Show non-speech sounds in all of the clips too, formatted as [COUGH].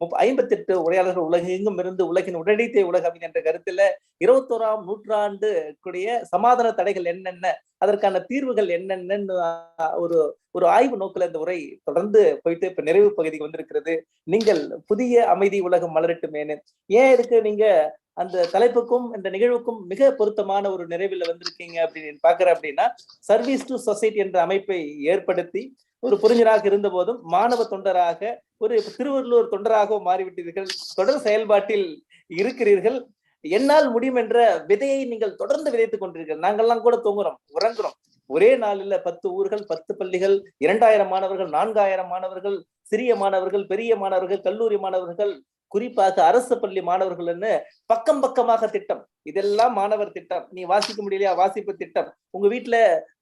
ஐம்பத்தி எட்டு உரையாளர்கள் உலகெங்கும் இருந்து உலகின் உடனடித்தை உலகம் என்ற கருத்துல இருபத்தோராம் நூற்றாண்டு கூடிய சமாதான தடைகள் என்னென்ன அதற்கான தீர்வுகள் என்னென்னு ஒரு ஒரு ஆய்வு நோக்கில் இந்த உரை தொடர்ந்து போயிட்டு இப்ப நிறைவு பகுதிக்கு வந்திருக்கிறது. நீங்கள் புதிய அமைதி உலகம் மலரட்டுமேனு ஏன் இதுக்கு நீங்க அந்த தலைப்புக்கும் இந்த நிகழ்வுக்கும் மிக பொருத்தமான ஒரு நிறைவில் வந்திருக்கீங்க அப்படின்னு பாக்குறேன் அப்படின்னா சர்வீஸ் டு சொசைட்டி என்ற அமைப்பை ஏற்படுத்தி ஒரு புரிஞராக இருந்த போதும் மாணவ தொண்டராக ஒரு திருவள்ளூர் தொண்டராக மாறிவிட்டீர்கள் தொடர் செயல்பாட்டில் இருக்கிறீர்கள். என்னால் முடியும் என்ற விதையை நீங்கள் தொடர்ந்து விதைத்துக் கொண்டீர்கள் நாங்கள்லாம் கூட தூங்குறோம் உறங்குறோம். ஒரே நாளில் பத்து ஊர்கள் பத்து பள்ளிகள் இரண்டாயிரம் மாணவர்கள் நான்காயிரம் மாணவர்கள் சிறிய மாணவர்கள் பெரிய மாணவர்கள் கல்லூரி மாணவர்கள் குறிப்பாக அரசு பள்ளி மாணவர்கள்னு பக்கம் பக்கமாக திட்டம். இதெல்லாம் மாணவர் திட்டம். நீ வாசிக்க முடியலையா? வாசிப்பு திட்டம். உங்க வீட்டுல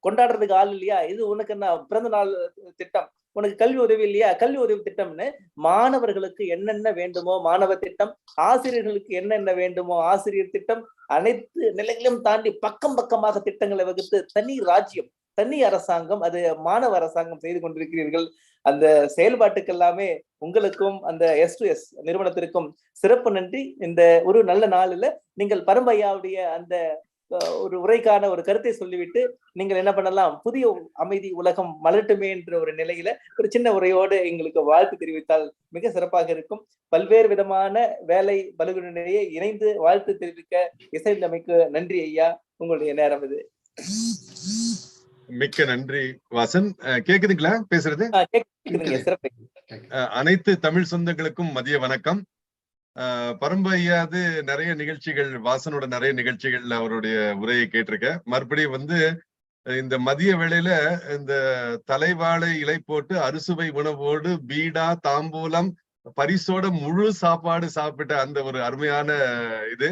கொண்டாடுறதுக்கு ஆள் இல்லையா? இது உனக்கு என்ன பிறந்த நாள் திட்டம்? உனக்கு கல்வி உதவி இல்லையா? கல்வி உதவி திட்டம்னு மாணவர்களுக்கு என்னென்ன வேண்டுமோ மாணவ திட்டம் ஆசிரியர்களுக்கு என்னென்ன வேண்டுமோ ஆசிரியர் திட்டம் அனைத்து நிலைகளையும் தாண்டி பக்கம் பக்கமாக திட்டங்களை வகுத்து தனி ராஜ்யம் தனி அரசாங்கம் அது மாணவ அரசாங்கம் செய்து கொண்டிருக்கிறீர்கள். அந்த செயல்பாட்டுக்கு எல்லாமே உங்களுக்கும் அந்த எஸ் டு எஸ் நிறுவனத்திற்கும் சிறப்பு நன்றி. இந்த ஒரு நல்ல நாளில் நீங்கள் பரம்பையாவுடைய அந்த ஒரு உரைக்கான ஒரு கருத்தை சொல்லிவிட்டு நீங்கள் என்ன பண்ணலாம்? புதிய அமைதி உலகம் மலட்டுமே என்ற ஒரு நிலையில ஒரு சின்ன உரையோடு எங்களுக்கு வாழ்த்து தெரிவித்தால் மிக சிறப்பாக இருக்கும். பல்வேறு விதமான வேலை பலுகுனிடையே இணைந்து வாழ்த்து தெரிவிக்க இசைந்தமைக்கு நன்றி ஐயா. உங்களுடைய நேரம் இது. மிக்க நன்றி வாசன். கேக்குதுங்களா பேசுறது? அனைத்து தமிழ் சொந்தங்களுக்கும் மதிய வணக்கம். பரம்பு ஐயாது நிறைய நிகழ்ச்சிகள் வாசனோட நிறைய நிகழ்ச்சிகள் அவருடைய உரையை கேட்டிருக்க. மறுபடியும் வந்து இந்த மதிய வேளையில இந்த தலைவாழை இலை போட்டு அறுசுவை உணவோடு பீடா தாம்பூலம் பரிசோட முழு சாப்பாடு சாப்பிட்ட அந்த ஒரு அருமையான இது.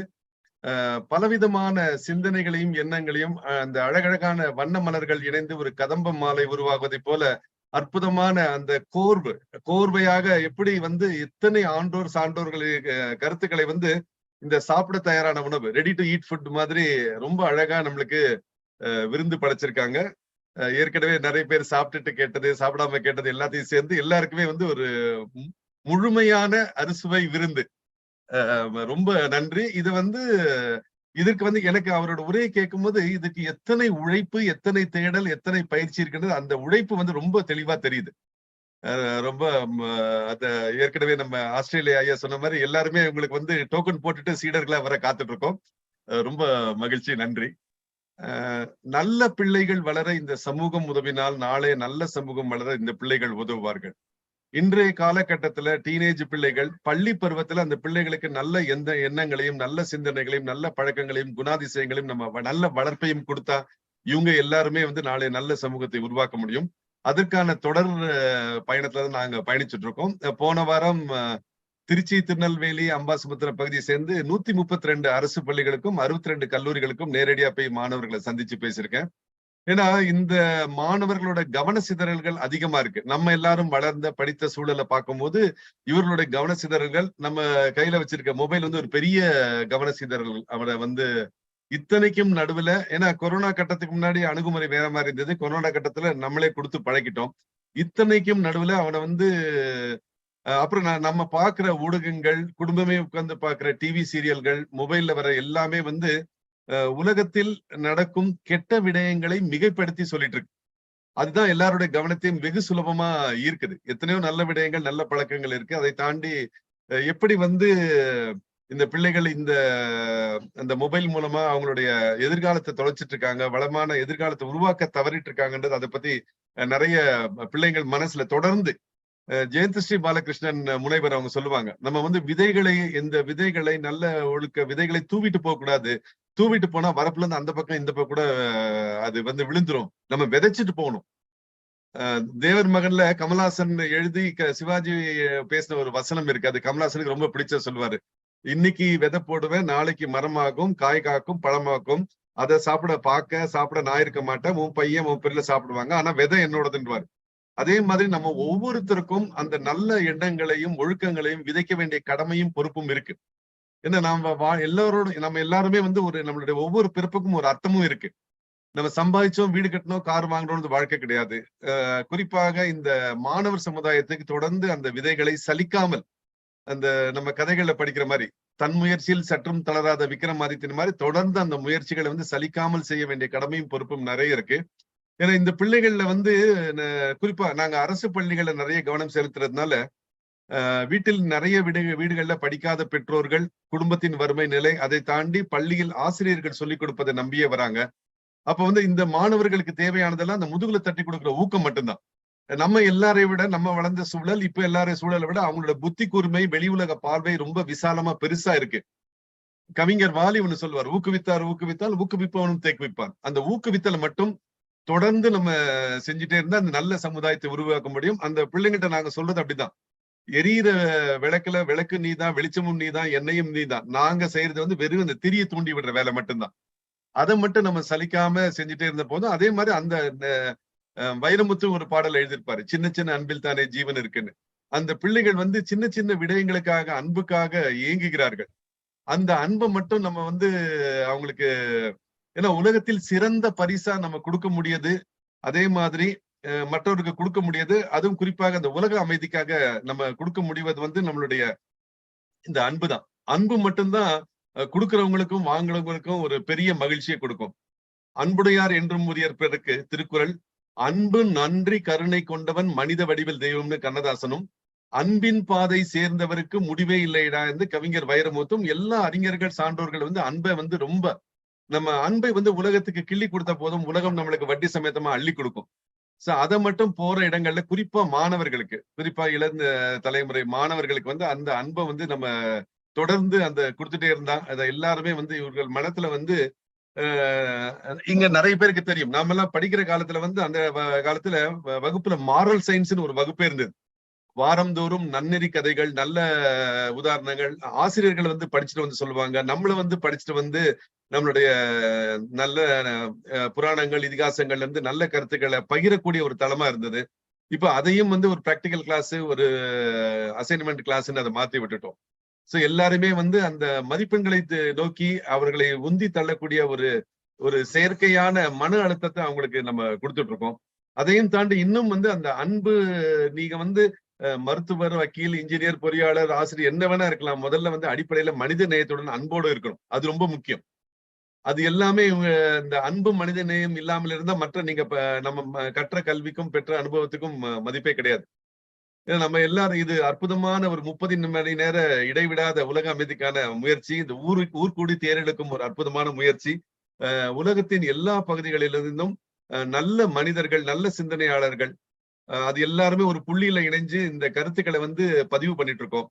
பலவிதமான சிந்தனைகளையும் எண்ணங்களையும் அந்த அழகழகான வண்ண மலர்கள் இணைந்து ஒரு கதம்ப மாலை உருவாகுவதை போல அற்புதமான அந்த கோர்வு கோர்வையாக எப்படி வந்து இத்தனை ஆண்டோர் சான்றோர்களின் கருத்துக்களை வந்து இந்த சாப்பிட தயாரான உணவு ரெடி டு ஈட் ஃபுட் மாதிரி ரொம்ப அழகா நம்மளுக்கு விருந்து படைச்சிருக்காங்க. ஏற்கனவே நிறைய பேர் சாப்பிட்டுட்டு கேட்டது சாப்பிடாம கேட்டது எல்லாத்தையும் சேர்ந்து எல்லாருக்குமே வந்து ஒரு முழுமையான அறுசுவை விருந்து. ரொம்ப நன்றி. இது வந்து இதற்கு வந்து எனக்கு அவரோட உரையை கேட்கும் போது இதுக்கு எத்தனை உழைப்பு எத்தனை தேடல் எத்தனை பயிற்சி இருக்குன்றது அந்த உழைப்பு வந்து ரொம்ப தெளிவா தெரியுது. ரொம்ப அந்த ஏற்கனவே நம்ம ஆஸ்திரேலியா ஐயா சொன்ன மாதிரி எல்லாருமே உங்களுக்கு வந்து டோக்கன் போட்டுட்டு சீடர்களா வர காத்துட்டு இருக்கோம் ரொம்ப மகிழ்ச்சி நன்றி. நல்ல பிள்ளைகள் வளர இந்த சமூகம் உதவினால் நாளே நல்ல சமூகம் வளர இந்த பிள்ளைகள் உதவுவார்கள். இன்றைய காலகட்டத்துல டீனேஜ் பிள்ளைகள் பள்ளி பருவத்துல அந்த பிள்ளைகளுக்கு நல்ல எந்த எண்ணங்களையும் நல்ல சிந்தனைகளையும் நல்ல பழக்கங்களையும் குணாதிசயங்களையும் நம்ம நல்ல வளர்ப்பையும் கொடுத்தா இவங்க எல்லாருமே வந்து நாளை நல்ல சமூகத்தை உருவாக்க முடியும். அதற்கான தொடர் பயணத்துல தான் நாங்க பயணிச்சுட்டு இருக்கோம். போன வாரம் திருச்சி திருநெல்வேலி அம்பாசமுத்திரம் பகுதியை சேர்ந்து நூத்தி முப்பத்தி ரெண்டு அரசு பள்ளிகளுக்கும் அறுபத்தி ரெண்டு கல்லூரிகளுக்கும் நேரடியா போய் மாணவர்களை சந்திச்சு பேசியிருக்கேன். ஏன்னா இந்த மாணவர்களோட கவன சிதறல்கள் அதிகமா இருக்கு. நம்ம எல்லாரும் வளர்ந்த படித்த சூழலை பார்க்கும்போது இவர்களுடைய கவன சிதறல்கள் நம்ம கையில வச்சிருக்க மொபைல் வந்து ஒரு பெரிய கவன சிதறல் அவரை வந்து இத்தனைக்கும் நடுவுல ஏன்னா கொரோனா கட்டத்துக்கு முன்னாடி அணுகுமுறை வேற மாதிரி இருந்தது. கொரோனா கட்டத்துல நம்மளே கொடுத்து பழகிட்டோம். இத்தனைக்கும் நடுவுல அவனை வந்து அப்புறம் நம்ம பாக்குற ஊடகங்கள் குடும்பமே உட்கார்ந்து பாக்குற டிவி சீரியல்கள் மொபைல்ல வர எல்லாமே வந்து உலகத்தில் நடக்கும் கெட்ட விடயங்களை மிகைப்படுத்தி சொல்லிட்டு இருக்கு அதுதான் எல்லாருடைய கவனத்தையும் வெகு சுலபமா ஈர்க்குது. எத்தனையோ நல்ல விடயங்கள் நல்ல பழக்கங்கள் இருக்கு. அதை தாண்டி எப்படி வந்து இந்த பிள்ளைகள் இந்த அந்த மொபைல் மூலமா அவங்களுடைய எதிர்காலத்தை தொலைச்சிட்டு இருக்காங்க வளமான எதிர்காலத்தை உருவாக்க தவறிட்டு இருக்காங்கன்றது அதை பத்தி நிறைய பிள்ளைங்கள் மனசுல தொடர்ந்து ஜெயந்த் ஸ்ரீ பாலகிருஷ்ணன் முனைவர் அவங்க சொல்லுவாங்க. நம்ம வந்து விதைகளை இந்த விதைகளை நல்ல ஒழுக்க விதைகளை தூவிட்டு போக கூடாது தூவிட்டு போனா வரப்புல இருந்து அந்த பக்கம் இந்த பக்கம் கூட அது வந்து விழுந்துரும். நம்ம விதைச்சிட்டு போகணும். தேவர் மகன்ல கமல்ஹாசன் எழுதி சிவாஜி பேசின ஒரு வசனம் இருக்கு. அது கமல்ஹாசனுக்கு ரொம்ப பிடிச்ச சொல்லுவாரு இன்னைக்கு விதை போடுவேன் நாளைக்கு மரமாகும் காய் காக்கும் பழமாக்கும். அதை சாப்பிட பார்க்க சாப்பிட நான் இருக்க மாட்டேன். உன் பையன் உன் பெரியல சாப்பிடுவாங்க. ஆனா விதை என்னோடதுன்றாரு அதே மாதிரி நம்ம ஒவ்வொருத்தருக்கும் அந்த நல்ல எண்ணங்களையும் ஒழுக்கங்களையும் விதைக்க வேண்டிய கடமையும் பொறுப்பும் இருக்கு. ஏன்னா நாம வா எல்லாரோட நம்ம எல்லாருமே வந்து ஒரு நம்மளுடைய ஒவ்வொரு பிறப்புக்கும் ஒரு அர்த்தமும் இருக்கு. நம்ம சம்பாதிச்சோம் வீடு கட்டணும் கார் வாங்கணும்னு வாழ்க்கை கிடையாது. குறிப்பாக இந்த மாணவர் சமுதாயத்துக்கு தொடர்ந்து அந்த விதைகளை சலிக்காமல் அந்த நம்ம கதைகள்ல படிக்கிற மாதிரி தன் முயற்சியில் சற்றும் தளராத விக்ரமாதித்தின் மாதிரி தொடர்ந்து அந்த முயற்சிகளை வந்து சலிக்காமல் செய்ய வேண்டிய கடமையும் பொறுப்பும் நிறைய இருக்கு. ஏன்னா இந்த பிள்ளைகள்ல வந்து குறிப்பா நாங்க அரசு பள்ளிகள்ல நிறைய கவனம் செலுத்துறதுனால வீட்டில் நிறைய வீடு வீடுகள்ல படிக்காத பெற்றோர்கள் குடும்பத்தின் வறுமை நிலை அதை தாண்டி பள்ளியில் ஆசிரியர்கள் சொல்லிக் கொடுப்பதை நம்பியே வராங்க. அப்ப வந்து இந்த மாணவர்களுக்கு தேவையானதெல்லாம் அந்த முதுகுல தட்டி கொடுக்குற ஊக்கம் மட்டும்தான். நம்ம எல்லாரையும் விட நம்ம வளர்ந்த சூழல் இப்ப எல்லாரையும் சூழலை விட அவங்களோட புத்தி கூர்மை வெளி உலக பார்வை ரொம்ப விசாலமா பெருசா இருக்கு. கவிஞர் வாலி ஒண்ணு சொல்லுவார் ஊக்குவித்தார் ஊக்குவித்தால் ஊக்குவிப்பவனும் தேக்குவிப்பான். அந்த ஊக்குவித்தல் மட்டும் தொடர்ந்து நம்ம செஞ்சுட்டே இருந்தா அந்த நல்ல சமுதாயத்தை உருவாக்க முடியும். அந்த பிள்ளைங்கிட்ட நாங்க சொல்றது அப்படிதான். எரியிற விளக்குல விளக்கு நீ தான் வெளிச்சமும் நீ தான் என்னையும் எண்ணெயும் நீதான். நாங்க செய்யறது வந்து வெறும் அந்த திரிய தூண்டி விடுற வேலை மட்டும்தான். அதை மட்டும் நம்ம சலிக்காம செஞ்சுட்டே இருந்த போதும் அதே மாதிரி அந்த வைரமுத்து ஒரு பாடல் எழுதியிருப்பாரு. சின்ன சின்ன அன்பில் தானே ஜீவன் இருக்குன்னு. அந்த பிள்ளைகள் வந்து சின்ன சின்ன விடயங்களுக்காக அன்புக்காக இயங்குகிறார்கள் அந்த அன்பை மட்டும் நம்ம வந்து அவங்களுக்கு ஏன்னா உலகத்தில் சிறந்த பரிசா நம்ம கொடுக்க முடியாது. அதே மாதிரி மற்றவருக்கு கொடுக்க முடியாது. அதுவும் குறிப்பாக அந்த உலக அமைதிக்காக நம்ம கொடுக்க முடிவது வந்து நம்மளுடைய இந்த அன்பு தான். அன்பு மட்டும்தான் கொடுக்கிறவங்களுக்கும் வாங்குறவங்களுக்கும் ஒரு பெரிய மகிழ்ச்சியை கொடுக்கும். அன்புடையார் என்றும் உரியர் பிறருக்கு திருக்குறள். அன்பு நன்றி கருணை கொண்டவன் மனித வடிவில் தெய்வம்னு கண்ணதாசனும் அன்பின் பாதை சேர்ந்தவருக்கு முடிவே இல்லைடா என்று கவிஞர் வைரமுத்தும் எல்லா அறிஞர்கள் சான்றோர்கள் வந்து அன்பை வந்து ரொம்ப நம்ம அன்பை வந்து உலகத்துக்கு கிள்ளி கொடுத்த போதும் உலகம் நம்மளுக்கு வட்டி சமேதமா அள்ளி கொடுக்கும். சோ அதை மட்டும் போற இடங்கள்ல குறிப்பா மாணவர்களுக்கு குறிப்பா இழந்த தலைமுறை மாணவர்களுக்கு வந்து அந்த அன்பை வந்து நம்ம தொடர்ந்து அந்த கொடுத்துட்டே இருந்தா அதை எல்லாருமே வந்து இவர்கள் மனத்துல வந்து இங்க நிறைய பேருக்கு தெரியும். நாம எல்லாம் படிக்கிற காலத்துல வந்து அந்த காலத்துல வகுப்புல மாரல் சயின்ஸ்னு ஒரு வகுப்பே இருந்தது. வாரந்தோறும் நன்னெறி கதைகள் நல்ல உதாரணங்கள் ஆசிரியர்கள் வந்து படிச்சுட்டு வந்து சொல்லுவாங்க. நம்மள வந்து படிச்சுட்டு வந்து நம்மளுடைய நல்ல புராணங்கள் இதிகாசங்கள்ல இருந்து நல்ல கருத்துக்களை பகிரக்கூடிய ஒரு தளமா இருந்தது. இப்ப அதையும் வந்து ஒரு ப்ராக்டிக்கல் கிளாஸ் ஒரு அசைன்மெண்ட் கிளாஸ்ன்னு அதை மாத்தி விட்டுட்டோம். சோ எல்லாருமே வந்து அந்த மதிப்பெண்களை நோக்கி அவர்களை உந்தி தள்ளக்கூடிய ஒரு ஒரு செயற்கையான மன அழுத்தத்தை அவங்களுக்கு நம்ம கொடுத்துட்டு இருக்கோம். அதையும் தாண்டி இன்னும் வந்து அந்த அன்பு நீங்க வந்து மருத்துவர் வக்கீல் இன்ஜினியர் பொறியாளர் ஆசிரியர் என்ன வேணா இருக்கலாம். முதல்ல வந்து அடிப்படையில மனித நேயத்துடன் அன்போடு இருக்கணும். அது ரொம்ப முக்கியம். அது எல்லாமே இவங்க இந்த அன்பு மனித நேயம் இல்லாமல் இருந்தா மற்ற நீங்க நம்ம கற்ற கல்விக்கும் பெற்ற அனுபவத்துக்கும் மதிப்பே கிடையாது. ஏன்னா நம்ம எல்லாரும் இது அற்புதமான ஒரு முப்பது மணி நேர இடைவிடாத உலக அமைதிக்கான முயற்சி. இந்த ஊரு ஊர்கூடி தேரெடுக்கும் ஒரு அற்புதமான முயற்சி. அஹ் உலகத்தின் எல்லா பகுதிகளிலிருந்தும் நல்ல மனிதர்கள் நல்ல சிந்தனையாளர்கள் அது எல்லாருமே ஒரு புள்ளியில இணைஞ்சு இந்த கருத்துக்களை வந்து பதிவு பண்ணிட்டு இருக்கோம்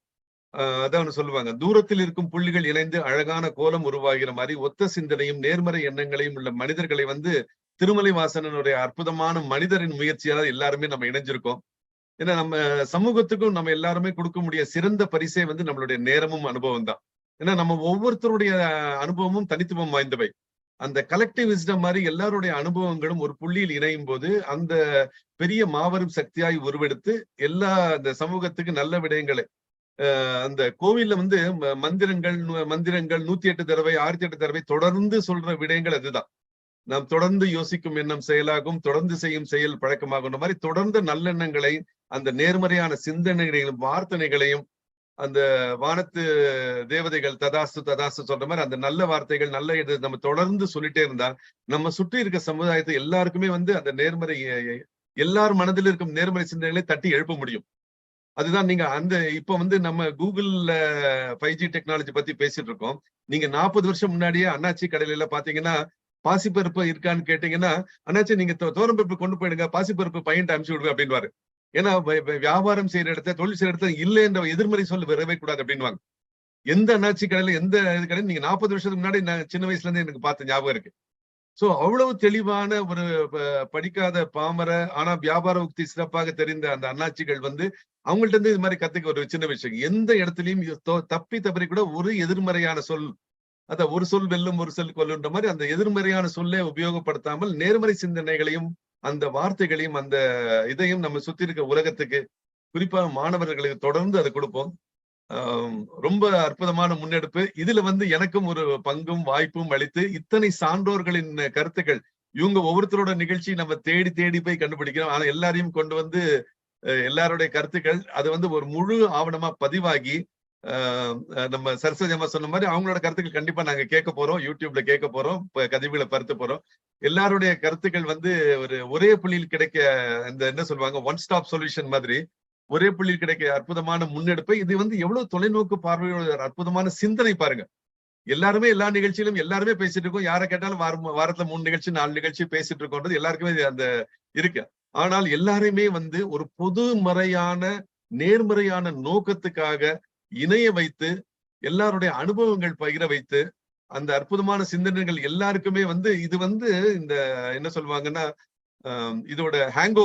அஹ் அதான் சொல்லுவாங்க. தூரத்தில் இருக்கும் புள்ளிகள் இணைந்து அழகான கோலம் உருவாகிற மாதிரி ஒத்த சிந்தனையும் நேர்மறை எண்ணங்களையும் உள்ள மனிதர்களை வந்து திருமலை வாசனனுடைய அற்புதமான மனிதரின் முயற்சியால எல்லாருமே நம்ம இணைஞ்சிருக்கோம். ஏன்னா நம்ம சமூகத்துக்கும் நம்ம எல்லாருமே கொடுக்க முடிய சிறந்த பரிசே வந்து நம்மளுடைய நேரமும் அனுபவம் தான் ஏன்னா நம்ம ஒவ்வொருத்தருடைய அனுபவமும் தனித்துவம் வாய்ந்தவை. அந்த கலெக்டிவ் விஸ்டம் மாதிரி எல்லாருடைய அனுபவங்களும் ஒரு புள்ளியில் இணையும் போது அந்த பெரிய மாபெரும் சக்தியாய் உருவெடுத்து எல்லா அந்த சமூகத்துக்கு நல்ல விடயங்களை அந்த கோவில்ல வந்து மந்திரங்கள் மந்திரங்கள் நூத்தி எட்டு தடவை ஆயிரத்தி எட்டு தடவை தொடர்ந்து சொல்ற விடயங்கள் அதுதான். நாம் தொடர்ந்து யோசிக்கும் எண்ணம் செயலாகும் தொடர்ந்து செய்யும் செயல் பழக்கமாகும். மாதிரி தொடர்ந்து நல்லெண்ணங்களை அந்த நேர்மறையான சிந்தனைகளையும் வார்த்தனைகளையும் அந்த வானத்து தேவதைகள் ததாசு ததாசு சொல்ற மாதிரி அந்த நல்ல வார்த்தைகள் நல்ல இது நம்ம தொடர்ந்து சொல்லிட்டே இருந்தா நம்ம சுற்றி இருக்க சமுதாயத்தை எல்லாருக்குமே வந்து அந்த நேர்மறை எல்லாரும் எல்லார் மனதில் இருக்கும் நேர்மறை சிந்தனைகளை தட்டி எழுப்ப முடியும். அதுதான் நீங்க அந்த இப்ப வந்து நம்ம கூகுள்ல ஃபைவ் ஜி டெக்னாலஜி பத்தி பேசிட்டு இருக்கோம். நீங்க நாற்பது வருஷம் முன்னாடியே அண்ணாச்சி கடையில பாத்தீங்கன்னா பாசிப்பருப்பு இருக்கான்னு கேட்டீங்கன்னா அண்ணாச்சி நீங்க தோரம்பருப்பு கொண்டு போயிடுங்க பாசிப்பருப்பு பையன் அனுப்பிச்சு விடுங்க அப்படின்னு ஏன்னா வியாபாரம் செய்யற இடத்த தொழில் செய்யற இடத்த இல்லை என்ற எதிர்மறை சொல்ல வரவே கூடாது அப்படின்வாங்க எந்த அண்ணாச்சி கடையில எந்த இது கடையில நீங்க நாற்பது வருஷத்துக்கு முன்னாடி நான் சின்ன வயசுல இருந்து எனக்கு பார்த்த ஞாபகம் இருக்கு. சோ அவ்வளவு தெளிவான ஒரு படிக்காத பாமர ஆனா வியாபார உக்தி சிறப்பாக தெரிந்த அந்த அண்ணாச்சிகள் வந்து அவங்கள்ட்ட இருந்து இது மாதிரி கத்துக்க ஒரு சின்ன விஷயம். எந்த இடத்துலயும் தப்பி தவறி கூட ஒரு எதிர்மறையான சொல் அத ஒரு சொல் வெல்லும் ஒரு சொல் கொல்லுன்ற மாதிரி அந்த எதிர்மறையான சொல்லை உபயோகப்படுத்தாமல் நேர்மறை சிந்தனைகளையும் அந்த வார்த்தைகளையும் அந்த இதையும் நம்ம சுத்தி இருக்க உலகத்துக்கு குறிப்பாக மாணவர்களுக்கு தொடர்ந்து அதை கொடுப்போம். ரொம்ப அற்புதமான முன்னெடுப்பு. இதுல வந்து எனக்கும் ஒரு பங்கும் வாய்ப்பும் அளித்து இத்தனை சான்றோர்களின் கருத்துக்கள் இவங்க ஒவ்வொருத்தரோட நிகழ்ச்சி நம்ம தேடி தேடி போய் கண்டுபிடிக்கிறோம். ஆனா எல்லாரையும் கொண்டு வந்து எல்லாருடைய கருத்துக்கள் அது வந்து ஒரு முழு ஆவணமா பதிவாகி நம்ம சரஸ்வதி அம்மா சொன்ன மாதிரி அவங்களோட கருத்துக்கள் கண்டிப்பா நாங்க கேட்க போறோம். யூடியூப்ல கேட்க போறோம். கதிர்களை கதிவுகளை பருத்த போறோம். எல்லாருடைய கருத்துக்கள் வந்து ஒரு ஒரே புள்ளியில் கிடைக்க இந்த என்ன சொல்லுவாங்க ஒன் ஸ்டாப் சொல்யூஷன் மாதிரி ஒரே புள்ளியில் கிடைக்க அற்புதமான முன்னெடுப்பு இது வந்து எவ்வளவு தொலைநோக்கு பார்வையோட அற்புதமான சிந்தனை பாருங்க. எல்லாருமே எல்லா நிகழ்ச்சியிலும் எல்லாருமே பேசிட்டு இருக்கோம். யாரை கேட்டாலும் வாரம் வாரத்துல மூணு நிகழ்ச்சி நாலு நிகழ்ச்சி பேசிட்டு இருக்கோன்றது எல்லாருக்குமே அந்த இருக்கு. ஆனால் எல்லாருமே வந்து ஒரு பொது முறையான நேர்மறையான நோக்கத்துக்காக இணைய வைத்து எல்லாருடைய அனுபவங்கள் பகிர வைத்து அந்த அற்புதமான சிந்தனைகள் எல்லாருக்குமே வந்து இது வந்து இந்த என்ன சொல்லுவாங்கன்னா இதோட ஹேங்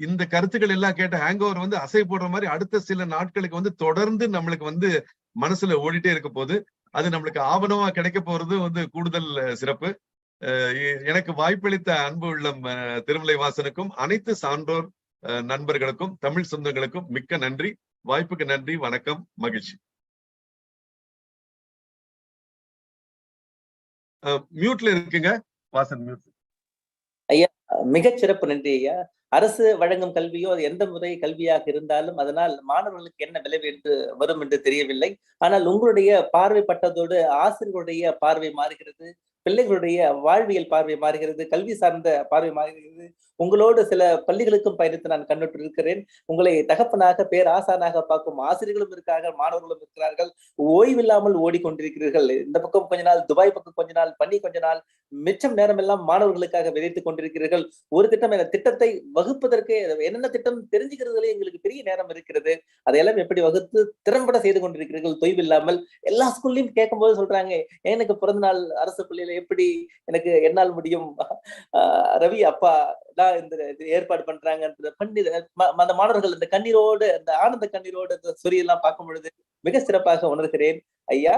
இந்த கருத்துக்கள் எல்லாம் கேட்ட ஹேங் வந்து அசை போடுற மாதிரி அடுத்த சில நாட்களுக்கு வந்து தொடர்ந்து நம்மளுக்கு வந்து மனசுல ஓடிட்டே இருக்க போது அது நம்மளுக்கு ஆவணமா கிடைக்க போறது வந்து கூடுதல் சிறப்பு. அஹ் எனக்கு வாய்ப்பளித்த அன்பு உள்ளம் திருமலை வாசனுக்கும் அனைத்து சான்றோர் அஹ், நண்பர்களுக்கும் தமிழ் சொந்தங்களுக்கும் மிக்க நன்றி. வாய்ப்புக்கு நன்றி வணக்கம் மகிழ்ச்சி. மியூட்ல இருக்குங்க? வாசன் மியூட் மிகச் சிறப்பு நன்றி ஐயா. அரசு வழங்கும் கல்வியோ அது எந்த முறை கல்வியாக இருந்தாலும் அதனால் மாணவர்களுக்கு என்ன விளைவு என்று வரும் என்று தெரியவில்லை. ஆனால் உங்களுடைய பார்வை பட்டதோடு ஆசிரியர்களுடைய பார்வை மாறுகிறது. பிள்ளைகளுடைய வாழ்வியல் பார்வை மாறுகிறது கல்வி சார்ந்த பார்வை மாறுகிறது. உங்களோடு சில பள்ளிகளுக்கும் பயணித்து நான் கண்ணுற்று இருக்கிறேன். உங்களை தகப்பனாக பேராசானாக பார்க்கும் ஆசிரியர்களும் இருக்கிறார்கள் மாணவர்களும் இருக்கிறார்கள். ஓய்வில்லாமல் ஓடிக்கொண்டிருக்கிறீர்கள். இந்த பக்கம் கொஞ்ச நாள் துபாய் பக்கம் கொஞ்ச நாள் பண்ணி கொஞ்ச நாள் மிச்சம் நேரம் எல்லாம் மாணவர்களுக்காக விதைத்துக் கொண்டிருக்கிறீர்கள். ஒரு திட்டம் என திட்டத்தை வகுப்பதற்கு என்னென்ன திட்டம் தெரிஞ்சுக்கிறதுலே எங்களுக்கு பெரிய நேரம் இருக்கிறது. அதையெல்லாம் எப்படி வகுத்து திறம்பட செய்து கொண்டிருக்கிறீர்கள்? தொய்வில்லாமல். எல்லா ஸ்கூல்லையும் கேட்கும்போது சொல்றாங்க எனக்கு பிறந்த நாள் அரசு பள்ளியில எப்படி எனக்கு என்னால் முடியும்? ஆஹ் ரவி அப்பா தான் இந்த இது ஏற்பாடு பண்றாங்கன்றத பண்ணி அந்த மாணவர்கள் அந்த கண்ணீரோடு அந்த ஆனந்த கண்ணீரோடு அந்த சொரியெல்லாம் பார்க்கும் பொழுது மிக சிறப்பாக உணர்கிறேன். ஐயா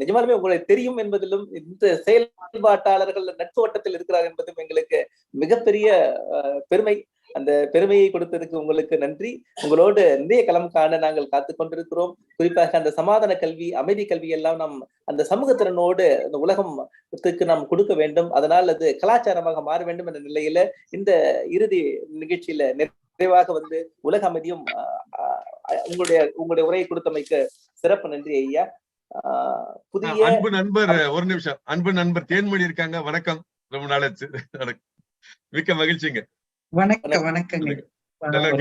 நிஜமாலுமே உங்களை தெரியும் என்பதிலும் இந்த செயல்பாட்டாளர்கள் நட்பு வட்டத்தில் இருக்கிறார் என்பதும் எங்களுக்கு மிகப்பெரிய ஆஹ் பெருமை. அந்த பெருமையை கொடுத்ததுக்கு உங்களுக்கு நன்றி. உங்களோடு நிறைய களம் காண நாங்கள் காத்து கொண்டிருக்கிறோம். குறிப்பாக அந்த சமாதான கல்வி அமைதி கல்வி எல்லாம் நாம் அந்த சமூகத்திறனோடு அந்த உலகத்துக்கு நாம் கொடுக்க வேண்டும். அதனால் அது கலாச்சாரமாக மாற வேண்டும் என்ற நிலையில இந்த இறுதி நிகழ்ச்சியில நிறைவாக வந்து உலக அமைதியும் ஆஹ், உங்களுடைய உங்களுடைய உரையை கொடுத்தமைக்கு சிறப்பு நன்றி ஐயா. ஆஹ், புதிய அன்பு நண்பர் ஒரு நிமிஷம். அன்பு நண்பர் தேன்மொழி இருக்காங்க. வணக்கம். ரொம்ப நாளாச்சு. வணக்கம். மிக்க மகிழ்ச்சிங்க. வணக்கம் வணக்கங்க?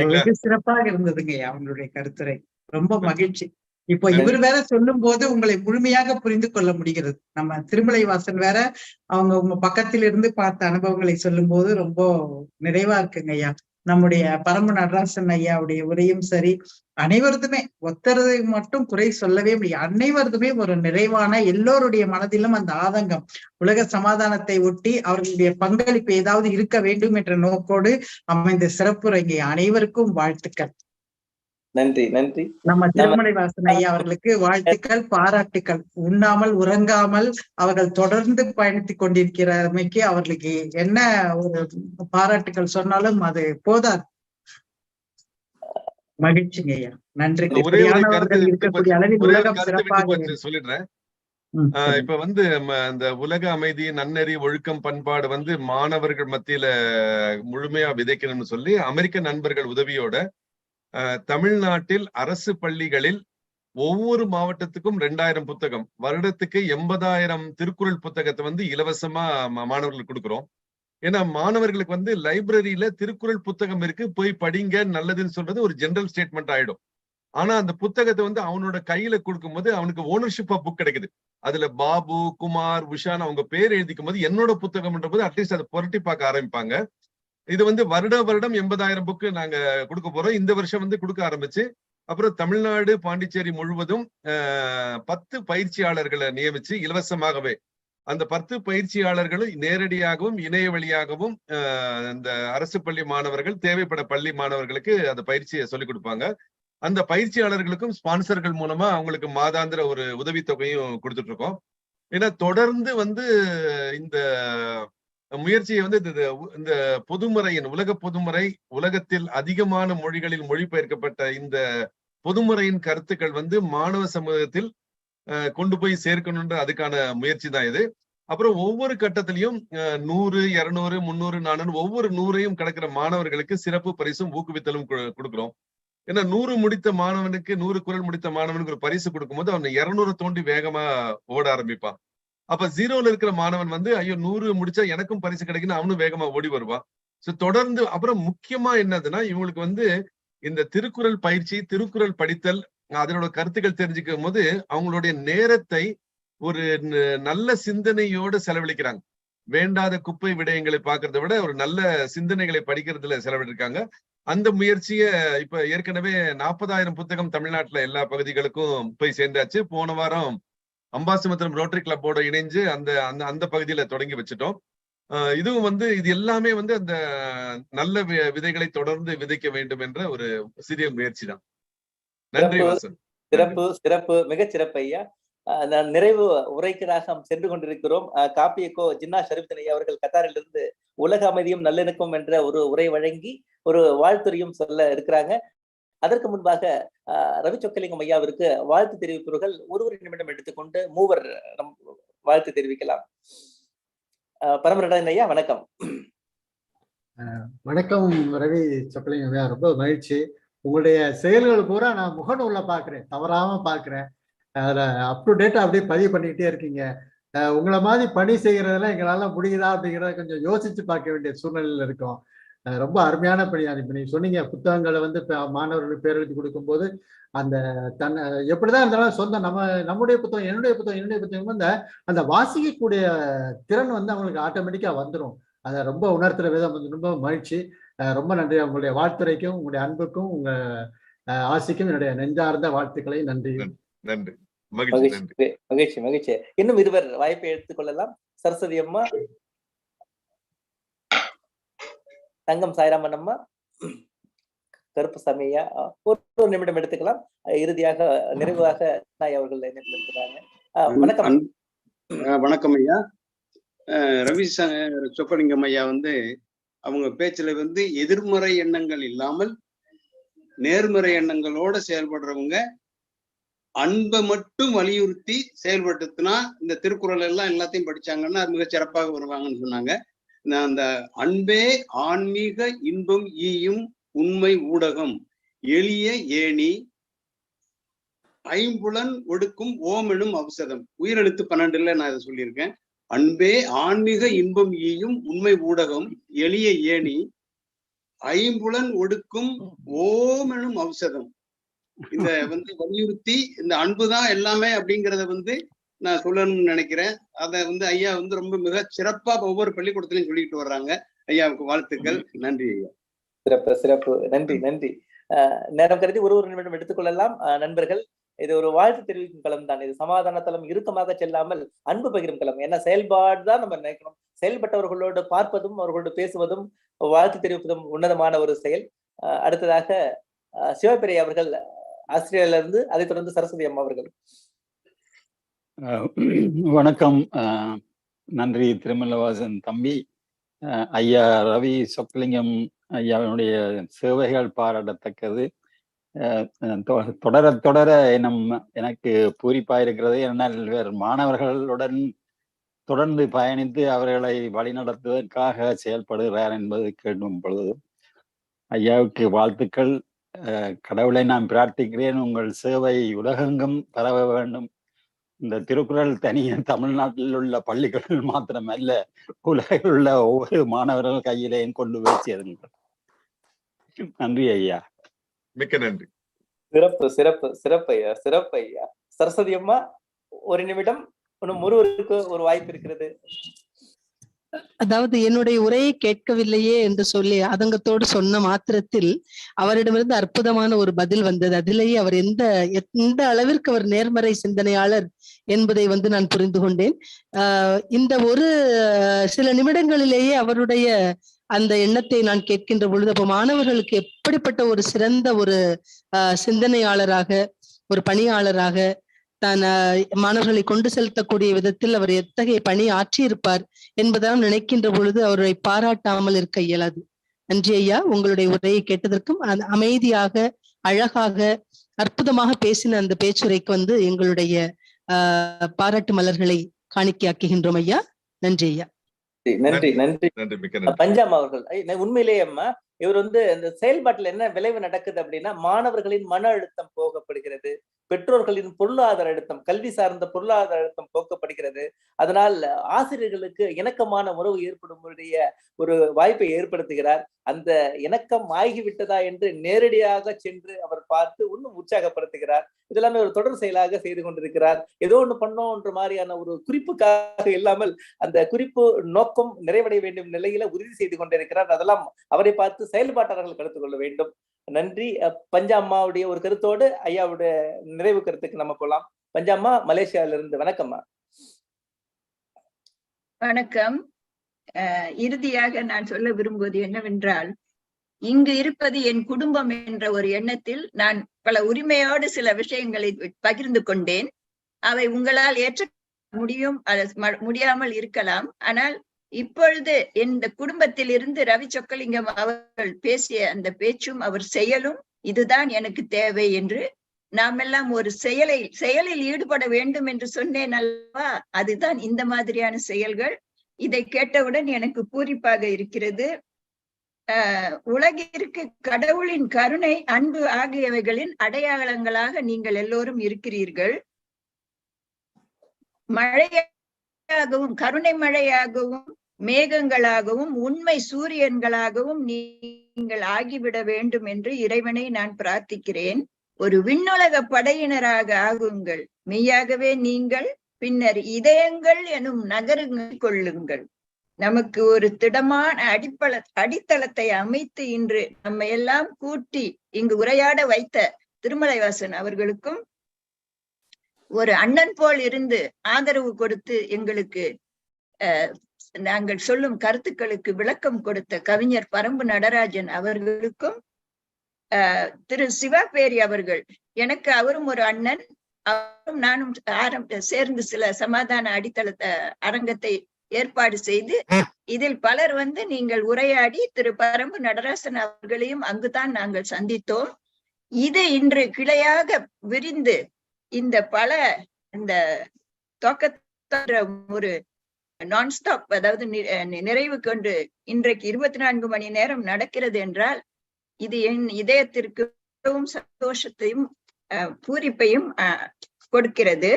வெகு சிறப்பாக இருந்ததுங்க அவங்களுடைய கருத்துரை. ரொம்ப மகிழ்ச்சி. இப்போ. இவர் வேற சொல்லும் போது உங்களை முழுமையாக புரிந்து கொள்ள முடிகிறது. நம்ம திருமலை வாசன் வேற அவங்க உங்க பக்கத்தில் இருந்து பார்த்த அனுபவங்களை சொல்லும் போது ரொம்ப நிறைவா இருக்குங்க ஐயா நம்முடைய பரம நடராசன் ஐயாவுடைய உரையும் சரி அனைவருதுமே ஒத்தரதை மட்டும் குறை சொல்லவே முடியும் அனைவருதுமே ஒரு நிறைவான எல்லோருடைய மனதிலும் அந்த ஆதங்கம் உலக சமாதானத்தை ஒட்டி அவர்களுடைய பங்களிப்பு ஏதாவது இருக்க வேண்டும் என்ற நோக்கோடு அமைந்த சிறப்புரைங்க அனைவருக்கும் வாழ்த்துக்கள். நன்றி நன்றி. நம்ம திருமலை வாசன் ஐயா அவர்களுக்கு வாழ்த்துக்கள் பாராட்டுக்கள். உண்ணாமல் உறங்காமல் அவர்கள் தொடர்ந்து பயணித்துக் கொண்டிருக்கிறமைக்கு அவர்களுக்கு என்ன ஒரு பாராட்டுக்கள் சொன்னாலும் அது போதாது. மகிழ்ச்சிங்க ஐயா. நன்றி. ஒரே ஒரு கருத்து இப்படியானவர்கள் விட்டு இருக்கக்கூடிய. அளவில் உலகம் சிறப்பாக சொல்லிடுறேன். இப்ப வந்து அந்த உலக அமைதி நன்னறி ஒழுக்கம் பண்பாடு வந்து மாணவர்கள் மத்தியில முழுமையா விதைக்கணும்னு சொல்லி அமெரிக்க நண்பர்கள் உதவியோட தமிழ்நாட்டில் அரசு பள்ளிகளில் ஒவ்வொரு மாவட்டத்துக்கும் ரெண்டாயிரம் புத்தகம். வருடத்துக்கு எண்பதாயிரம் திருக்குறள் புத்தகத்தை வந்து இலவசமா மாணவர்களுக்கு கொடுக்குறோம். ஏன்னா மாணவர்களுக்கு வந்து லைப்ரரியில திருக்குறள் புத்தகம் இருக்கு. போய் படிங்க நல்லதுன்னு சொல்றது ஒரு ஜெனரல் ஸ்டேட்மெண்ட் ஆயிடும். ஆனா அந்த புத்தகத்தை வந்து அவனோட கையில கொடுக்கும்போது அவனுக்கு ஓனர்ஷிப் ஆஃப் புக் கிடைக்குது. அதுல பாபு குமார் உஷான் அவங்க பேர் எழுதிக்கும் போது என்னோட புத்தகம்ன்ற போது அட்லீஸ்ட் அதை புரட்டி பார்க்க ஆரம்பிப்பாங்க. இது வந்து வருட வருடம் எண்பதாயிரம் புக்கு நாங்க கொடுக்க போறோம். இந்த வருஷம் வந்து கொடுக்க ஆரம்பிச்சு அப்புறம் தமிழ்நாடு பாண்டிச்சேரி முழுவதும் ஆஹ், பத்து பயிற்சியாளர்களை நியமிச்சு இலவசமாகவே அந்த பத்து பயிற்சியாளர்களும் நேரடியாகவும் இணைய வழியாகவும் ஆஹ், இந்த அரசு பள்ளி மாணவர்கள் தேவைப்பட பள்ளி மாணவர்களுக்கு அந்த பயிற்சியை சொல்லிக் கொடுப்பாங்க. அந்த பயிற்சியாளர்களுக்கும் ஸ்பான்சர்கள் மூலமா அவங்களுக்கு மாதாந்திர ஒரு உதவித்தொகையும் கொடுத்துட்டு இருக்கோம். ஏன்னா தொடர்ந்து வந்து இந்த முயற்சியை வந்து இந்த- பொதுமறையின் பொதுமுறையின் உலக பொதுமுறை உலகத்தில் அதிகமான மொழிகளில் மொழிபெயர்க்கப்பட்ட இந்த பொதுமுறையின் கருத்துக்கள் வந்து மாணவ சமூகத்தில் கொண்டு போய் சேர்க்கணுன்ற அதுக்கான முயற்சி தான் இது. அப்புறம் ஒவ்வொரு கட்டத்திலையும் அஹ், நூறு இருநூறு முந்நூறு நானூறு ஒவ்வொரு நூறையும் கடக்கிற மாணவர்களுக்கு சிறப்பு பரிசும் ஊக்குவித்தலும் கு- கொடுக்கிறோம். ஏன்னா நூறு முடித்த மாணவனுக்கு நூறு குரல் முடித்த மாணவனுக்கு ஒரு பரிசு கொடுக்கும்போது அவன் இருநூறு தோண்டி வேகமா ஓட ஆரம்பிப்பான். அப்ப ஜீரோல இருக்கிற மாணவன் வந்து ஐயோ நூறு முடிச்சா எனக்கும் பரிசு கிடைக்குன்னு அவனும் வேகமா ஓடி வருவான். சோ தொடர்ந்து அப்புறம் முக்கியமா என்னதுன்னா இவங்களுக்கு வந்து இந்த திருக்குறள் பயிற்சி திருக்குறள் படித்தல் அதனோட கருத்துக்கள் தெரிஞ்சுக்கும் போது அவங்களுடைய நேரத்தை ஒரு நல்ல சிந்தனையோட செலவழிக்கிறாங்க. வேண்டாத குப்பை விடயங்களை பாக்குறத விட ஒரு நல்ல சிந்தனைகளை படிக்கிறதுல செலவிட்டிருக்காங்க. அந்த முயற்சியை இப்ப ஏற்கனவே நாற்பதாயிரம் புத்தகம் தமிழ்நாட்டுல எல்லா பகுதிகளுக்கும் போய் சேர்ந்தாச்சு. போன வாரம் அம்பாசிமத்திரம் ரோட்டரி கிளப்போட இணைஞ்சு அந்த அந்த அந்த பகுதியில தொடங்கி வச்சுட்டோம். இதுவும் வந்து இது எல்லாமே வந்து அந்த நல்ல விதைகளை தொடர்ந்து விதைக்க வேண்டும் என்ற ஒரு சிறிய முயற்சி தான். நன்றி சிறப்பு. வாசன். சிறப்பு சிறப்பு மிகச் சிறப்பு ஐயா. நான் நிறைவு உரைக்கு நாம் சென்று கொண்டிருக்கிறோம். காப்பியக்கோ ஜின்னா ஷரீப்தன் ஐயா அவர்கள் கத்தாரிலிருந்து உலக அமைதியும் நல்லிணக்கம் என்ற ஒரு உரை வழங்கி ஒரு வாழ்த்துரையும் சொல்ல இருக்கிறாங்க. அதற்கு முன்பாக அஹ் ரவி சொக்கலிங்கம் ஐயாவிற்கு வாழ்த்து தெரிவிப்பவர்கள் ஒரு ஒரு நிமிடம் எடுத்துக்கொண்டு மூவர் நம் வாழ்த்து தெரிவிக்கலாம். அஹ் பரமரடன் ஐயா வணக்கம். வணக்கம் ரவி சொக்கலிங்க ரொம்ப மகிழ்ச்சி. உங்களுடைய செயல்கள் பூரா நான் முகநூல்ல பாக்குறேன். தவறாம பாக்குறேன். அதுல அப் டு டேட் அப்படியே பதிவு பண்ணிக்கிட்டே இருக்கீங்க. அஹ் உங்களை மாதிரி பணி செய்யறதெல்லாம் எங்களால முடியுதா அப்படிங்கிறத கொஞ்சம் யோசிச்சு பார்க்க வேண்டிய சூழ்நிலையில இருக்கோம். ரொம்ப அருமையான பணி அது இப்ப நீங்க சொன்னீங்க புத்தகங்களை வந்து மாணவர்களுக்கு பேர் எழுதி கொடுக்கும்போது அந்த தன் எப்படிதான் இருந்தாலும் சொந்தம் நம்ம நம்முடைய புத்தகம் என்னுடைய புத்தகம் என்னுடைய புத்தகம் வந்து அந்த வாசிக்கக்கூடிய திறன் வந்து அவங்களுக்கு ஆட்டோமேட்டிக்கா வந்துடும் அதை ரொம்ப உணர்த்துற விதம் வந்து ரொம்ப மகிழ்ச்சி. அஹ் ரொம்ப நன்றி. உங்களுடைய வாழ்த்துரைக்கும் உங்களுடைய அன்புக்கும் உங்க அஹ் ஆசைக்கும் என்னுடைய நெஞ்சார்ந்த வாழ்த்துக்களை நன்றி. நன்றி. மகிழ்ச்சி நன்றி. மகிழ்ச்சி மகிழ்ச்சி. மகிழ்ச்சி இன்னும் இருவர் வாய்ப்பை எடுத்துக்கொள்ளலாம் சரஸ்வதி அம்மா தங்கம் சாய்ராமன் அம்மா கருப்புசாமி ஐயா அஹ் ஒரு ஒரு நிமிடம் எடுத்துக்கலாம். இறுதியாக நிறைவாக நாய் அவர்கள் இருக்கிறாங்க வணக்கம். வணக்கம் ஐயா. ரவி ச- சொக்கலிங்கம் ஐயா வந்து அவங்க பேச்சுல வந்து எதிர்மறை எண்ணங்கள் இல்லாமல் நேர்மறை எண்ணங்களோட செயல்படுறவங்க அன்பை மட்டும் வலியுறுத்தி செயல்படுத்தினா இந்த திருக்குறள் எல்லாம் எல்லாத்தையும் படிச்சாங்கன்னா மிக சிறப்பாக வருவாங்கன்னு சொன்னாங்க. அந்த அன்பே ஆன்மீக இன்பம் ஈயும் உண்மை ஊடகம். எளிய ஏணி ஐம்புலன் ஒடுக்கும் ஓமெனும் அவசதம் உயிரெழுத்து பன்னெண்டுல நான் இதை சொல்லியிருக்கேன். அன்பே ஆன்மீக இன்பம் ஈயும் உண்மை ஊடகம். எளிய ஏணி ஐம்புலன் ஒடுக்கும் ஓமெனும் அவசதம் இந்த வந்து வலியுறுத்தி இந்த அன்புதான் எல்லாமே அப்படிங்கறத வந்து நான் சொல்லணும்னு நினைக்கிறேன். அதை வந்து ஐயா வந்து ரொம்ப மிக சிறப்பா ஒவ்வொரு பள்ளிக்கூடத்திலையும் சொல்லிட்டு வர்றாங்க. ஐயாவுக்கு வாழ்த்துக்கள். நன்றி ஐயா. சிறப்பு சிறப்பு. நன்றி நன்றி. நேரம் கருதி ஒரு ஒரு நிமிடம் எடுத்துக்கொள்ளலாம். நண்பர்கள் இது ஒரு வாழ்த்து தெரிவிக்கும் களம் தான். இது சமாதான தளம் இறுக்கமாக செல்லாமல் அன்பு பகிரும் களம். ஏன்னா செயல்பாடு தான் நம்ம நினைக்கணும். செயல்பட்டவர்களோடு பார்ப்பதும் அவர்களோடு பேசுவதும் வாழ்த்து தெரிவிப்பதும் உன்னதமான ஒரு செயல். அடுத்ததாக சிவபிரியா அவர்கள் ஆஸ்திரேலியால இருந்து அதைத் தொடர்ந்து சரஸ்வதி அம்மா அவர்கள். வணக்கம். நன்றி திருமலவாசன் தம்பி. ஐயா ரவி சொக்கலிங்கம் ஐயாவினுடைய சேவைகள் பாராட்டத்தக்கது. தொடர தொடர நம் எனக்கு பூரிப்பாயிருக்கிறது ஏனால் வேறு மாணவர்களுடன் தொடர்ந்து பயணித்து அவர்களை வழிநடத்துவதற்காக செயல்படுகிறார் என்பது கேட்கும் பொழுது ஐயாவுக்கு வாழ்த்துக்கள். கடவுளை நான் பிரார்த்திக்கிறேன். உங்கள் சேவை உலகெங்கும் பரவ வேண்டும். இந்த திருக்குறள் தனிய தமிழ்நாட்டில் உள்ள பள்ளிகளில் [LAUGHS] மாத்திரமல்ல உலகில் உள்ள ஒவ்வொரு மாணவர்கள் கையிலேயும் கொண்டு போய் சேருங்கள் நன்றி ஐயா. மிக்க நன்றி. சிறப்பு சிறப்பு சிறப்பு ஐயா சிறப்பு ஐயா. சரஸ்வதி அம்மா ஒரு நிமிடம் இன்னும் ஒருவருக்கு ஒரு வாய்ப்பு இருக்கிறது. அதாவது என்னுடைய உரையை கேட்கவில்லையே என்று சொல்லி அதங்கத்தோடு சொன்ன மாத்திரத்தில் அவரிடமிருந்து அற்புதமான ஒரு பதில் வந்தது. அதிலேயே அவர் எந்த எந்த அளவிற்கு அவர் நேர்மறை சிந்தனையாளர் என்பதை வந்து நான் புரிந்து கொண்டேன். ஆஹ் இந்த ஒரு சில நிமிடங்களிலேயே அவருடைய அந்த எண்ணத்தை நான் கேட்கின்ற பொழுது அப்போ மாணவர்களுக்கு எப்படிப்பட்ட ஒரு சிறந்த ஒரு சிந்தனையாளராக ஒரு பணியாளராக தான் மாணவர்களை கொண்டு செலுத்தக்கூடிய விதத்தில் அவர் எத்தகைய பணி ஆற்றியிருப்பார் என்பதால் நினைக்கின்ற பொழுது அவரை பாராட்டாமல் இருக்க இயலாது. நன்றி ஐயா. உங்களுடைய உரையை கேட்டதற்கும் அந்த அமைதியாக அழகாக அற்புதமாக பேசின அந்த பேச்சுரைக்கு வந்து எங்களுடைய ஆஹ் பாராட்டு மலர்களை காணிக்கையாக்குகின்றோம் ஐயா. நன்றி ஐயா. நன்றி நன்றி. நன்றி மிக்க நன்றி. பஞ்சாம் அவர்கள். உண்மையிலேயே அம்மா இவர் வந்து இந்த செயல்பாட்டுல என்ன விளைவு நடக்குது அப்படின்னா மாணவர்களின் மன அழுத்தம் போகப்படுகிறது. பெற்றோர்களின் பொருளாதார அழுத்தம் கல்வி சார்ந்த பொருளாதார அழுத்தம் போக்கப்படுகிறது. அதனால் ஆசிரியர்களுக்கு இணக்கமான உறவு ஏற்படும்படிய ஒரு வாய்ப்பை ஏற்படுத்துகிறார். அந்த இணக்கம் ஆகிவிட்டதா என்று நேரடியாக சென்று அவர் பார்த்து இன்னும் உற்சாகப்படுத்துகிறார். இதெல்லாமே ஒரு தொடர் செயலாக செய்து கொண்டிருக்கிறார். ஏதோ ஒன்று பண்ணோம் என்ற மாதிரியான ஒரு குறிப்புக்காக இல்லாமல் அந்த குறிப்பு நோக்கம் நிறைவடைய வேண்டும் நிலையில உறுதி செய்து கொண்டிருக்கிறார். அதெல்லாம் அவரை பார்த்து செயல்பாட்டாளர்கள் கலந்து கொள்ள வேண்டும். நன்றி. அஹ் பஞ்சாம்மாவுடைய ஒரு கருத்தோடு ஐயாவுடைய நிறைவு கருத்துக்கு நம்ம போலாம். பஞ்சாம்மா மலேசியாவில இருந்து வணக்கம்மா வணக்கம். அஹ் இறுதியாக நான் சொல்ல விரும்புவது என்னவென்றால் இங்கு இருப்பது என் குடும்பம் என்ற ஒரு எண்ணத்தில் நான் பல உரிமையோடு சில விஷயங்களை பகிர்ந்து கொண்டேன். அவை உங்களால் ஏற்ற முடியும் ம- முடியாமல் இருக்கலாம். ஆனால் இப்பொழுது இந்த குடும்பத்தில் இருந்து ரவி சொக்கலிங்கம் அவர்கள் பேசிய அந்த பேச்சும் அவர் செயலும் இதுதான் எனக்கு தேவை என்று நாம் எல்லாம் ஒரு செயலை செயலில் ஈடுபட வேண்டும் என்று சொன்னேன் அல்லவா? அதுதான் இந்த மாதிரியான செயல்கள். இதை கேட்டவுடன் எனக்கு பூரிப்பாக இருக்கிறது. ஆஹ் உலகிற்கு கடவுளின் கருணை அன்பு ஆகியவைகளின் அடையாளங்களாக நீங்கள் எல்லோரும் இருக்கிறீர்கள். மழையாகவும் கருணை மழையாகவும் மேகங்களாகவும் உண்மை சூரியன்களாகவும் நீங்கள் ஆகிவிட வேண்டும் என்று இறைவனை நான் பிரார்த்திக்கிறேன். ஒரு விண்ணுலக படையினராக ஆகுங்கள். மெய்யாகவே நீங்கள் பின்னர் இதயங்கள் எனும் நகருங்கள் கொள்ளுங்கள். நமக்கு ஒரு திடமான அடிப்பள அடித்தளத்தை அமைத்து இன்று நம்ம எல்லாம் கூட்டி இங்கு உரையாட வைத்த திருமலைவாசன் அவர்களுக்கும் ஒரு அண்ணன் போல் இருந்து ஆதரவு கொடுத்து எங்களுக்கு அஹ், நாங்கள் சொல்லும் கருத்துக்களுக்கு விளக்கம் கொடுத்த கவிஞர் பரம்பு நடராஜன் அவர்களுக்கும் திரு சிவாபேரி அவர்கள் எனக்கு அவரும் ஒரு அண்ணன் அவரும் நானும் ஆரம்ப சேர்ந்து சில சமாதான அடித்தளத்தை அரங்கத்தை ஏற்பாடு செய்து இதில் பலர் வந்து நீங்கள் உரையாடி திரு பரம்பு நடராசன் அவர்களையும் அங்குதான் நாங்கள் சந்தித்தோம். இது இன்று கிளையாக விரிந்து இந்த பல இந்த தொக்க ஒரு நான்ஸ்டாப் அதாவது நிறைவுக்கு என்று நிறைவு கொண்டு இன்றைக்கு இருபத்தி நான்கு மணி நேரம் நடக்கிறது என்றால் இது என் இதயத்திற்கு மிகவும் சந்தோஷத்தையும் அஹ், பூரிப்பையும் அஹ், கொடுக்கிறது.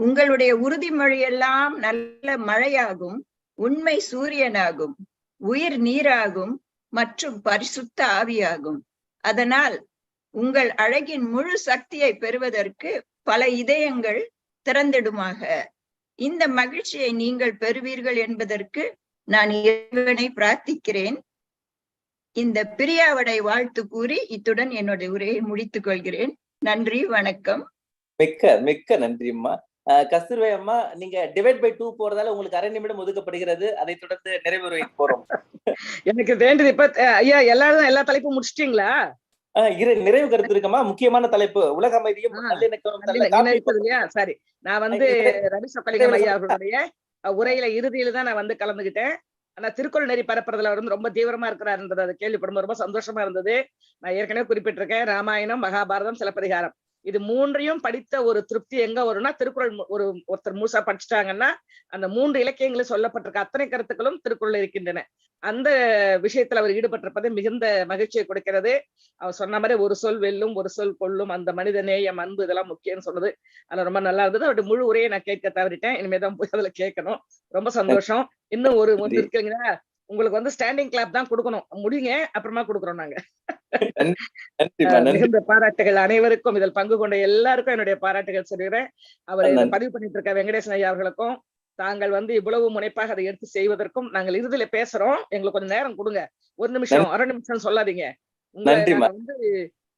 உங்களுடைய உறுதிமொழி எல்லாம் நல்ல மழையாகும் உண்மை சூரியனாகும் உயிர் நீராகும் மற்றும் பரிசுத்த ஆவியாகும். அதனால் உங்கள் அழகின் முழு சக்தியை பெறுவதற்கு பல இதயங்கள் திறந்திடுமாக. இந்த மகிழ்ச்சியை நீங்கள் பெறுவீர்கள் என்பதற்கு நான் இறைவனை பிரார்த்திக்கிறேன். இந்த பிரியாவடை வாழ்த்து கூறி இத்துடன் என்னுடைய உரையை முடித்துக் கொள்கிறேன். நன்றி வணக்கம். மிக்க மிக்க நன்றிம்மா அஹ் கஸ்தூர்பா அம்மா நீங்க டிவைட் பை டூ போறதால உங்களுக்கு அரை நிமிடம் ஒதுக்கப்படுகிறது. அதை தொடர்ந்து நிறைவு போறோம். [LAUGHS] எனக்கு வேண்டியது இப்ப ஐயா எல்லாரும் எல்லா தலைப்பும் முடிச்சிட்டீங்களா? இரு நிறைவு கருத்து இருக்குமா? முக்கியமான தலைப்பு. உலக அமைதியும் நல்லிணக்கம் சரி. நான் வந்து ரவி சொக்கலிங்கம் ஐயா அவர்களுடைய உரையில இறுதியில தான் நான் வந்து கலந்துகிட்டேன். ஆனா திருக்குறள் நெறி பரப்புறதுல வந்து ரொம்ப தீவிரமா இருக்கிறாருன்றது அதை கேள்விப்படும்போது ரொம்ப சந்தோஷமா இருந்தது. நான் ஏற்கனவே குறிப்பிட்டிருக்கேன். ராமாயணம் மகாபாரதம் சிலப்பதிகாரம். இது மூன்றையும் படித்த ஒரு திருப்தி எங்க வரும்னா திருக்குறள் ஒரு ஒருத்தர் முழுசா படிச்சுட்டாங்கன்னா அந்த மூன்று இலக்கியங்களில் சொல்லப்பட்டிருக்க அத்தனை கருத்துக்களும் திருக்குறள் இருக்கின்றன. அந்த விஷயத்துல அவர் ஈடுபட்டிருப்பது மிகுந்த மகிழ்ச்சியை கொடுக்கிறது. அவர் சொன்ன மாதிரி ஒரு சொல் வெல்லும் ஒரு சொல் கொல்லும் அந்த மனித நேயம் அன்பு இதெல்லாம் முக்கியம்னு சொன்னது. அதுல ரொம்ப நல்லா இருந்தது. அவருடைய முழு உரையை நான் கேட்க தவறிட்டேன். இனிமேதான் போய் அதுல கேட்கணும். ரொம்ப சந்தோஷம். இன்னும் ஒரு இருக்குங்களா உங்களுக்கு வந்து ஸ்டாண்டிங் கிளாப் தான் கொடுக்கணும். முடியுங்க அப்புறமா கொடுக்குறோம் நாங்க. மிகுந்த பாராட்டுகள் அனைவருக்கும். இதில் பங்கு கொண்ட எல்லாருக்கும் என்னுடைய பாராட்டுகள் சொல்கிறேன். அவர். பதிவு பண்ணிட்டு இருக்க வெங்கடேசன் ஐயா அவர்களுக்கும் தாங்கள் வந்து இவ்வளவு முனைப்பாக அதை எடுத்து செய்வதற்கும் நாங்கள் இறுதியில பேசுறோம். எங்களுக்கு கொஞ்சம் நேரம் கொடுங்க. ஒரு நிமிஷம் அரை நிமிஷம் சொல்லாதீங்க. உங்களை வந்து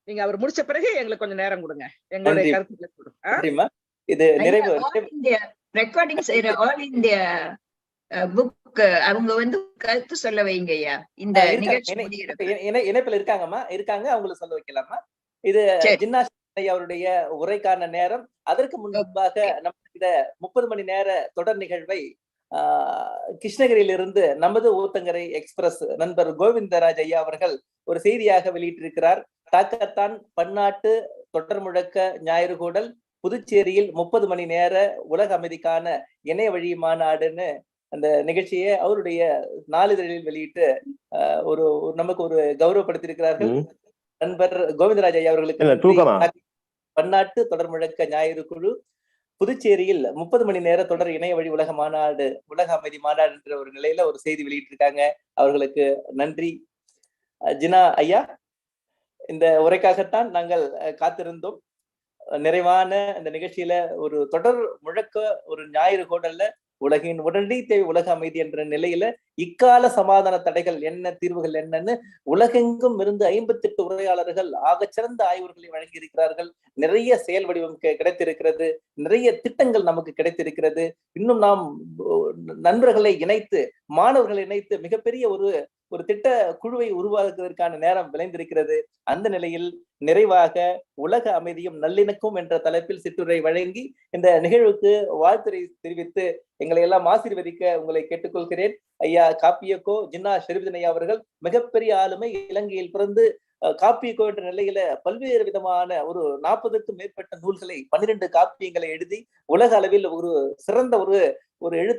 நீங்க அவர் முடிச்ச பிறகு எங்களுக்கு கொஞ்சம் நேரம் கொடுங்க. எங்களுடைய. கருத்துக்களை கொடுங்க இது நிறைவு. ரெக்கார்டிங் செய்யற ஆல் இந்தியா புக் அவங்க வந்து கருத்து சொல்ல வைங்க ஐயா இந்த இணைப்புல இருக்காங்கம்மா. இருக்காங்க. அவங்கள சொல்ல வைக்கலாமா? இது சரி. ஜின்னாஸ் அவருடைய உரைக்கான நேரம். அதற்கு முன்பாக நம்ம இந்த முப்பது மணி நேர தொடர் நிகழ்வை கிருஷ்ணகிரியிலிருந்து நமது ஊத்தங்கரை எக்ஸ்பிரஸ் நண்பர் கோவிந்தராஜ் ஐயா அவர்கள் ஒரு செய்தியாக வெளியிட்டிருக்கிறார். தாக்கத்தான் பன்னாட்டு தொடர் முழக்க ஞாயிறு கூடல் புதுச்சேரியில் முப்பது மணி நேர உலக அமைதிக்கான இணைய வழி மாநாடுன்னு அந்த நிகழ்ச்சியை அவருடைய நாளிதழில் வெளியிட்டு ஒரு நமக்கு ஒரு கௌரவப்படுத்தியிருக்கிறார்கள். நண்பர் கோவிந்தராஜ் ஐயா அவர்களுக்கு? பன்னாட்டு தொடர் முழக்க ஞாயிறு குழு புதுச்சேரியில் முப்பது மணி நேர தொடர் இணைய வழி உலக மாநாடு உலக அமைதி மாநாடு என்ற ஒரு நிலையில ஒரு செய்தி வெளியிட்டிருக்காங்க. அவர்களுக்கு நன்றி. ஜினா ஐயா இந்த உரைக்காகத்தான் நாங்கள் காத்திருந்தோம். நிறைவான இந்த நிகழ்ச்சியில ஒரு தொடர் முழக்க ஒரு ஞாயிறு கோடல்ல உலகின் உடனடி தேவை உலக அமைதி என்ற நிலையில இக்கால சமாதான தடைகள் என்ன தீர்வுகள் என்னன்னு உலகெங்கும் இருந்து ஐம்பத்தி எட்டு உரையாளர்கள் சிறந்த ஆய்வுகளை வழங்கி இருக்கிறார்கள் நிறைய செயல் வடிவம் கிடைத்திருக்கிறது. நிறைய திட்டங்கள் நமக்கு கிடைத்திருக்கிறது. இன்னும் நாம் நண்பர்களை இணைத்து மாணவர்களை இணைத்து மிகப்பெரிய ஒரு ஒரு திட்ட குழுவை உருவாக்குவதற்கான நேரம் விளைந்திருக்கிறது. அந்த நிலையில் நிறைவாக உலக அமைதியும் நல்லிணக்கம் என்ற தலைப்பில் சிற்றுரை வழங்கி இந்த நிகழ்வுக்கு வாழ்த்துரை தெரிவித்து எங்களை எல்லாம் ஆசீர்வதிக்க உங்களை கேட்டுக்கொள்கிறேன். ஐயா காப்பியக்கோ ஜின்னா ஷெரீப்தீன் ஐயா அவர்கள் மிகப்பெரிய ஆளுமை இலங்கையில் பிறந்து காப்பியக்கோ என்ற நிலையில பல்வேறு விதமான ஒரு நாற்பதுக்கும் மேற்பட்ட நூல்களை பன்னிரண்டு காப்பியங்களை எழுதி உலக அளவில் ஒரு சிறந்த ஒரு ஒரு எழுத்தாளர்